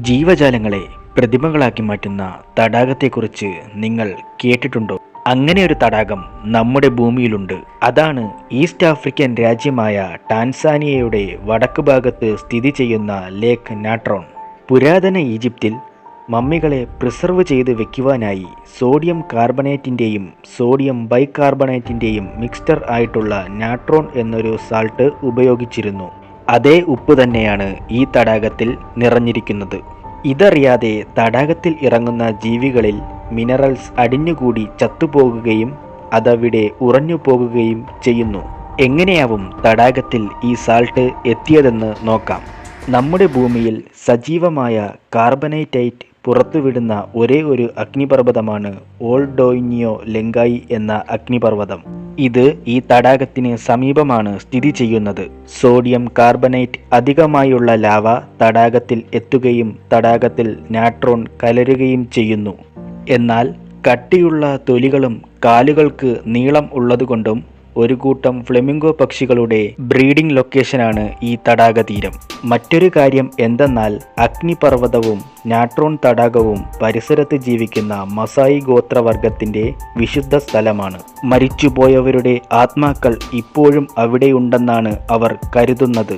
ജീവജാലങ്ങളെ പ്രതിമകളാക്കി മാറ്റുന്ന തടാകത്തെക്കുറിച്ച് നിങ്ങൾ കേട്ടിട്ടുണ്ടോ? അങ്ങനെ ഒരു തടാകം നമ്മുടെ ഭൂമിയിലുണ്ട്. അതാണ് ഈസ്റ്റ് ആഫ്രിക്കൻ രാജ്യമായ ടാൻസാനിയയുടെ വടക്ക് ഭാഗത്ത് സ്ഥിതി ചെയ്യുന്ന ലേക്ക് നാട്രോൺ. പുരാതന ഈജിപ്തിൽ മമ്മികളെ പ്രിസർവ് ചെയ്ത് വെക്കുവാനായി സോഡിയം കാർബണേറ്റിന്റെയും സോഡിയം ബൈകാർബണേറ്റിന്റെയും മിക്സ്റ്റർ ആയിട്ടുള്ള നാട്രോൺ എന്നൊരു സാൾട്ട് ഉപയോഗിച്ചിരുന്നു. അതേ ഉപ്പ് തന്നെയാണ് ഈ തടാകത്തിൽ നിറഞ്ഞിരിക്കുന്നത്. ഇതറിയാതെ തടാകത്തിൽ ഇറങ്ങുന്ന ജീവികളിൽ മിനറൽസ് അടിഞ്ഞുകൂടി ചത്തുപോകുകയും അതവിടെ ഉറഞ്ഞു പോകുകയും ചെയ്യുന്നു. എങ്ങനെയാവും തടാകത്തിൽ ഈ സാൾട്ട് എത്തിയതെന്ന് നോക്കാം. നമ്മുടെ ഭൂമിയിൽ സജീവമായ കാർബണേറ്റൈറ്റ് പുറത്തുവിടുന്ന ഒരേ ഒരു അഗ്നിപർവതമാണ് ഓൾഡോയിനിയോ ലെങ്കായി എന്ന അഗ്നിപർവതം. ഇത് ഈ തടാകത്തിന് സമീപമാണ് സ്ഥിതി ചെയ്യുന്നത്. സോഡിയം കാർബണേറ്റ് അധികമായുള്ള ലാവ തടാകത്തിൽ എത്തുകയും തടാകത്തിൽ നാട്രോൺ കലരുകയും ചെയ്യുന്നു. എന്നാൽ കട്ടിയുള്ള തൊലികളും കാലുകൾക്ക് നീളം ഉള്ളതുകൊണ്ടും ഒരു കൂട്ടം ഫ്ലെമിംഗോ പക്ഷികളുടെ ബ്രീഡിംഗ് ലൊക്കേഷനാണ് ഈ തടാകതീരം. മറ്റൊരു കാര്യം എന്തെന്നാൽ അഗ്നിപർവതവും നാട്രോൺ തടാകവും പരിസരത്ത് ജീവിക്കുന്ന മസായി ഗോത്രവർഗത്തിന്റെ വിശുദ്ധ സ്ഥലമാണ്. മരിച്ചുപോയവരുടെ ആത്മാക്കൾ ഇപ്പോഴും അവിടെയുണ്ടെന്നാണ് അവർ കരുതുന്നത്.